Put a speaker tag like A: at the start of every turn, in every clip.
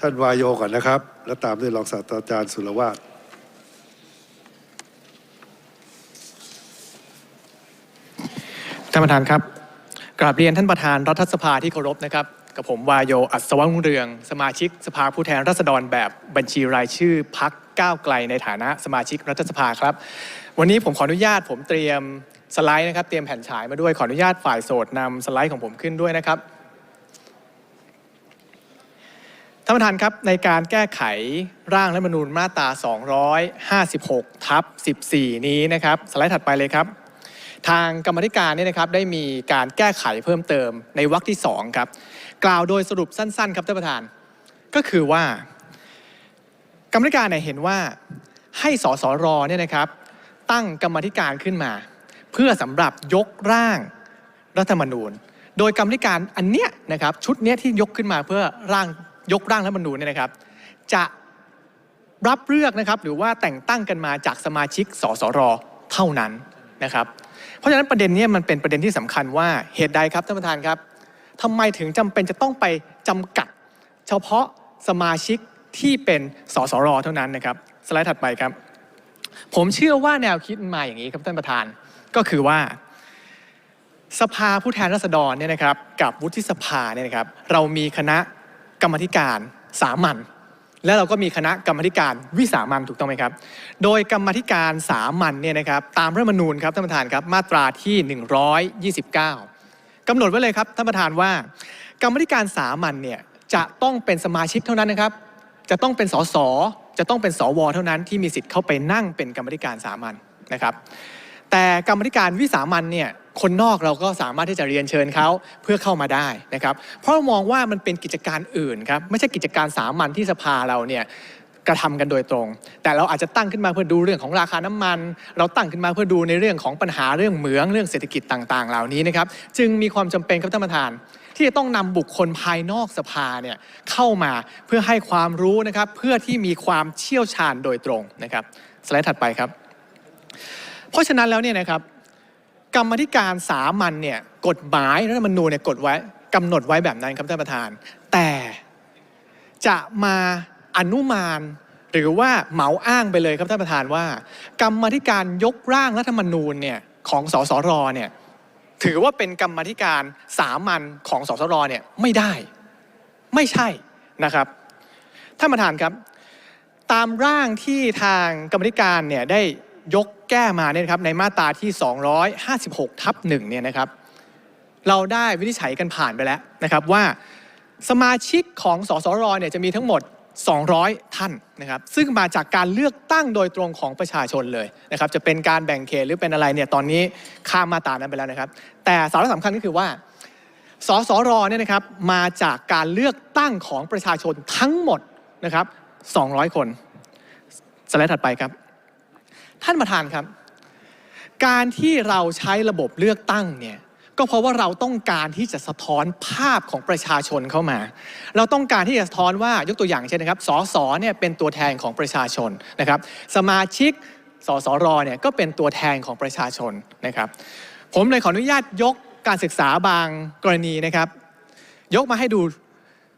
A: ท่านวายโยก่อนนะครับ แล้วตามด้วยรองศาสตราจารย์สุรวาท
B: ท่านประธานครับกราบเรียนท่านประธานรัฐสภาที่เคารพนะครับ กับผมวายโยอัศวรุ่งเรือง สมาชิกสภาผู้แทนราษฎรแบบบัญชีรายชื่อพักก้าวไกลในฐานะสมาชิกรัฐสภาครับ วันนี้ผมขออนุญาตผมเตรียมสไลด์นะครับ เตรียมแผ่นฉายมาด้วยขออนุญาตฝ่ายโสดนำสไลด์ของผมขึ้นด้วยนะครับ ท่านประธานครับในการแก้ไขร่างรัฐธรรมนูญมาตรา 256 ทับ 14 นี้นะครับสไลด์ถัดไปเลยครับ ทางกรรมธิการเนี่ยนะครับได้มีการแก้ไขเพิ่มเติมในวรรคที่ 2 ครับ กล่าวโดยสรุปสั้น ๆ ครับท่านประธานก็คือว่า กรรมธิการเนี่ยเห็นว่าให้สสรเนี่ยนะครับตั้งกรรมธิการขึ้นมา เพื่อสำหรับยกร่างรัฐธรรมนูญ โดยกรรมธิการอันเนี้ยนะครับชุดเนี้ยที่ยกขึ้นมาเพื่อร่าง ยกร่างรัฐธรรมนูญเนี่ยนะครับ จะรับเลือกนะครับหรือว่าแต่งตั้งกันมาจากสมาชิกสสรเท่านั้นนะครับ เพราะฉะนั้นประเด็นนี้มันเป็นประเด็นที่สำคัญว่าเหตุใดครับท่านประธานครับทำไมถึงจำเป็นจะต้องไปจำกัด เฉพาะสมาชิกที่เป็นสสรเท่านั้นนะครับ สไลด์ถัดไปครับ ผมเชื่อว่าแนวคิดมาอย่างนี้ครับท่านประธานก็คือว่า สภาผู้แทนราษฎรเนี่ยนะครับ กับวุฒิสภาเนี่ยนะครับ เรามีคณะ กรรมธิการสามัญและเราก็มีคณะกรรมธิการวิสามัญถูกต้องไหมครับ โดยกรรมธิการสามัญเนี่ยนะครับตามรัฐธรรมนูญครับท่านประธานครับมาตราที่ 129กำหนดไว้เลยครับท่านประธานว่า กรรมธิการสามัญเนี่ยจะต้องเป็นสมาชิกเท่านั้นนะครับ จะต้องเป็นสสจะต้องเป็นสวเท่านั้นที่มีสิทธิ์เข้าไปนั่งเป็นกรรมธิการสามัญนะครับ แต่กรรมธิการวิสามันเนี่ย คนนอกเราก็สามารถที่จะเรียนเชิญเขาเพื่อเข้ามาได้นะครับ เพราะมองว่ามันเป็นกิจการอื่นครับไม่ใช่กิจการสามัญที่สภาเราเนี่ยกระทำกันโดยตรง แต่เราอาจจะตั้งขึ้นมาเพื่อดูเรื่องของราคาน้ำมัน เราตั้งขึ้นมาเพื่อดูในเรื่องของปัญหาเรื่องเหมืองเรื่องเศรษฐกิจต่าง ๆ เหล่านี้นะครับ จึงมีความจำเป็นครับท่านประธาน ที่จะต้องนำบุคคลภายนอกสภาเนี่ยเข้ามาเพื่อให้ความรู้นะครับ เพื่อที่มีความเชี่ยวชาญโดยตรงนะครับสไลด์ถัดไปครับ เพราะฉะนั้นแล้วเนี่ยนะครับ กรรมธิการสามัญเนี่ยกฎหมายรัฐธรรมนูญเนี่ยกฎไว้กำหนดไว้แบบนั้นครับท่านประธาน แต่จะมาอนุมานหรือว่าเหมาอ้างไปเลยครับท่านประธานว่า กรรมธิการยกร่างรัฐธรรมนูญเนี่ยของสสรเนี่ยถือว่าเป็นกรรมธิการสามัญของสสรเนี่ยไม่ได้ ไม่ใช่นะครับท่านประธานครับ ตามร่างที่ทางกรรมธิการเนี่ยได้ ยกแก้มาเนี่ยครับในมาตราที่ 256ทับหนึ่งเนี่ยนะครับเราได้วินิจฉัยกันผ่านไปแล้วนะครับว่าสมาชิกของสสรเนี่ยจะมีทั้งหมด 200 ท่านนะครับซึ่งมาจากการเลือกตั้งโดยตรงของประชาชนเลยนะครับจะเป็นการแบ่งเขตหรือเป็นอะไรเนี่ยตอนนี้ข้ามมาตรานั้นไปแล้วนะครับ แต่สาระสำคัญก็คือว่าสสรเนี่ยนะครับมาจากการเลือกตั้งของประชาชนทั้งหมดนะครับ200 คนสไลด์ถัดไปครับ ท่านประธานครับ การที่เราใช้ระบบเลือกตั้งเนี่ยก็เพราะว่าเราต้องการที่จะสะท้อนภาพของประชาชนเข้ามา เราต้องการที่จะสะท้อนว่ายกตัวอย่างเช่นนะครับ สสเนี่ยเป็นตัวแทนของประชาชนนะครับ สมาชิก สสรเนี่ยก็เป็นตัวแทนของประชาชนนะครับ ผมเลยขออนุญาตยกการศึกษาบางกรณีนะครับ ยกมาให้ดู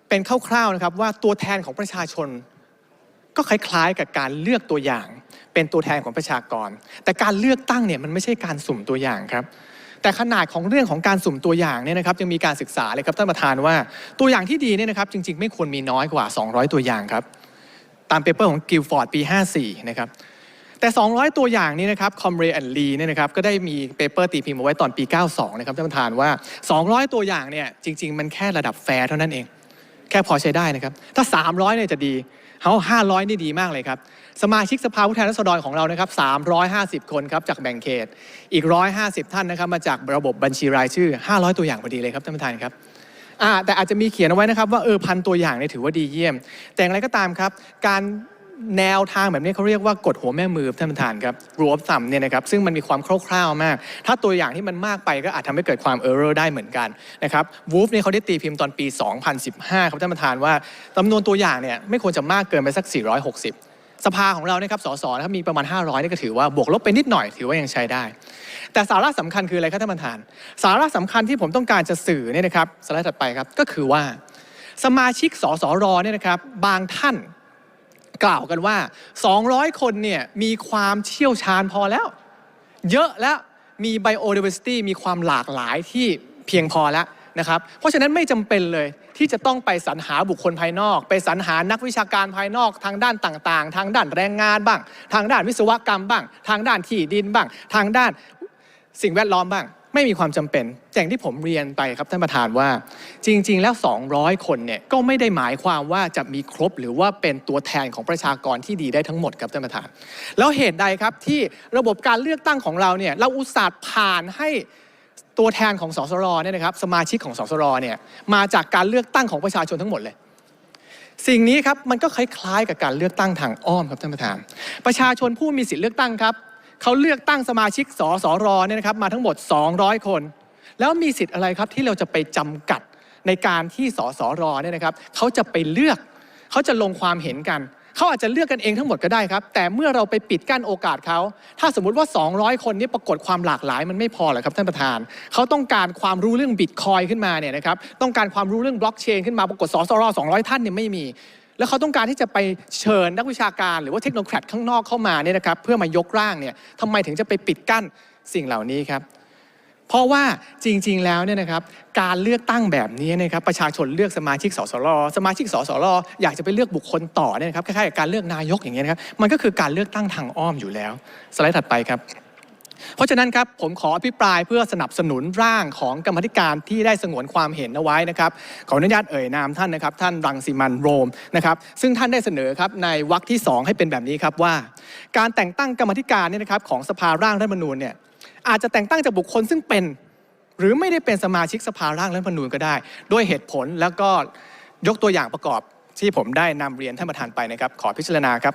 B: เป็นคร่าวๆนะครับว่าตัวแทนของประชาชน ก็คล้ายๆกับการเลือกตัวอย่าง เป็นตัวแทนของประชากร แต่การเลือกตั้งเนี่ยมันไม่ใช่การสุ่มตัวอย่างครับ แต่ขนาดของเรื่องของการสุ่มตัวอย่างเนี่ยนะครับยังมีการศึกษาเลยครับท่านประธานว่าตัวอย่างที่ดีเนี่ยนะครับจริง ๆ ไม่ควรมีน้อยกว่า 200 ตัวอย่างครับ ตามเปเปอร์ของกิลฟอร์ดปี 54 นะครับแต่ 200 ตัวอย่างนี้นะครับ คอมเรย์แอนลีเนี่ยนะครับ ก็ได้มีเปเปอร์ตีพิมพ์เอาไว้ตอนปี 92 นะครับ ท่านประธานว่า 200 ตัวอย่างเนี่ย จริง ๆ มันแค่ระดับแฟร์เท่านั้นเอง แค่พอใช้ได้นะครับ ถ้า 300 เนี่ยจะดีเขา500 นี่ดีมากเลยครับ สมาชิกสภาผู้แทนราษฎรของเรานะครับ 350 คนครับจากแบ่งเขต อีก 150 ท่านนะครับมาจากระบบบัญชีรายชื่อ 500 ตัวอย่างพอดีเลยครับท่านประธานครับแต่อาจจะมีเขียนเอาไว้นะครับว่าเออพันตัวอย่างเนี่ยถือว่าดีเยี่ยม แต่อย่างไรก็ตามครับ การแนวทางแบบนี้เขาเรียกว่ากฎหัวแม่มือท่านประธานครับรวมต่ำเนี่ยนะครับซึ่งมันมีความคร่าวๆมาก ถ้าตัวอย่างที่มันมากไปก็อาจทำให้เกิดความเออร์เรอร์ได้เหมือนกันนะครับวูฟเนี่ยเขาได้ตีพิมพ์ตอนปี 2015 ครับท่านประธานว่าจำนวนตัวอย่างเนี่ยไม่ควรจะมากเกินไปสัก 460 สภาของเราเนี่ยครับ สสนะครับมีประมาณ 500นี่ก็ถือว่าบวกลบไปนิดหน่อยถือว่ายังใช้ได้ แต่สาระสำคัญคืออะไรครับท่านประธาน สาระสำคัญที่ผมต้องการจะสื่อเนี่ยนะครับสไลด์ถัดไปครับก็คือว่า สมาชิกสสรเนี่ยนะครับบางท่านกล่าวกันว่า 200 คนเนี่ยมีความเชี่ยวชาญพอแล้ว เยอะแล้วมี biodiversity มีความหลากหลายที่เพียงพอแล้วนะครับ เพราะฉะนั้นไม่จำเป็นเลย ที่จะต้องไปสรรหาบุคคลภายนอก ไปสรรหานักวิชาการภายนอกทางด้านต่างๆ ทางด้านแรงงานบ้าง ทางด้านวิศวกรรมบ้าง ทางด้านที่ดินบ้าง ทางด้านสิ่งแวดล้อมบ้าง ไม่มีความจำเป็นอย่างที่ผมเรียนไปครับท่านประธานว่า จริง ๆ แล้ว 200 คนเนี่ยก็ไม่ได้หมายความว่าจะมีครบหรือว่าเป็นตัวแทนของประชากรที่ดีได้ทั้งหมดครับท่านประธาน แล้วเหตุใดครับที่ระบบการเลือกตั้งของเราเนี่ยเราอุตส่าห์ผ่านให้ ตัวแทนของสสรเนี่ยนะครับสมาชิกของสสรเนี่ยมาจากการเลือกตั้งของประชาชนทั้งหมดเลย สิ่งนี้ครับมันก็คล้ายๆกับการเลือกตั้งทางอ้อมครับท่านประธาน ประชาชนผู้มีสิทธิ์เลือกตั้งครับเขาเลือกตั้งสมาชิกสสรเนี่ยนะครับมาทั้งหมด 200 คน แล้วมีสิทธิ์อะไรครับที่เราจะไปจำกัดในการที่สสรเนี่ยนะครับเขาจะไปเลือกเขาจะลงความเห็นกัน เขาอาจจะเลือกกันเองทั้งหมดก็ได้ครับ แต่เมื่อเราไปปิดกั้นโอกาสเขา ถ้าสมมุติว่า 200 คนนี้ปรากฏความหลากหลายมันไม่พอหรอครับท่านประธาน เขาต้องการความรู้เรื่องบิตคอยขึ้นมาเนี่ยนะครับ ต้องการความรู้เรื่องบล็อกเชนขึ้นมา ปรากฏสสร200 ท่านเนี่ยไม่มี แล้วเขาต้องการที่จะไปเชิญนักวิชาการหรือว่าเทคโนแครดข้างนอกเข้ามาเนี่ยนะครับ เพื่อมายกร่างเนี่ยทำไมถึงจะไปปิดกั้นสิ่งเหล่านี้ครับ เพราะว่าจริงๆแล้วเนี่ยนะครับการเลือกตั้งแบบนี้นะครับประชาชนเลือกสมาชิกสสรสมาชิกสสรอยากจะไปเลือกบุคคลต่อเนี่ยนะครับคล้ายๆกับการเลือกนายกอย่างเงี้ยนะครับมันก็คือการเลือกตั้งทางอ้อมอยู่แล้ว สไลด์ถัดไปครับเพราะฉะนั้นครับผมขออภิปรายเพื่อสนับสนุนร่างของกรรมธิการที่ได้สงวนความเห็นเอาไว้นะครับขออนุญาตเอ่ยนามท่านนะครับ ท่านรังสิมันโรมนะครับ ซึ่งท่านได้เสนอครับในวรรคที่ 2 ให้เป็นแบบนี้ครับว่า การแต่งตั้งกรรมธิการเนี่ยนะครับของสภาร่างรัฐมนูญเนี่ย อาจจะแต่งตั้งจากบุคคลซึ่งเป็น หรือไม่ได้เป็นสมาชิกสภาร่างรัฐธรรมนูญก็ได้ ด้วยเหตุผลแล้วก็ยกตัวอย่างประกอบที่ผมได้นำเรียนท่านประธานไปนะครับ ขอพิจารณาครับ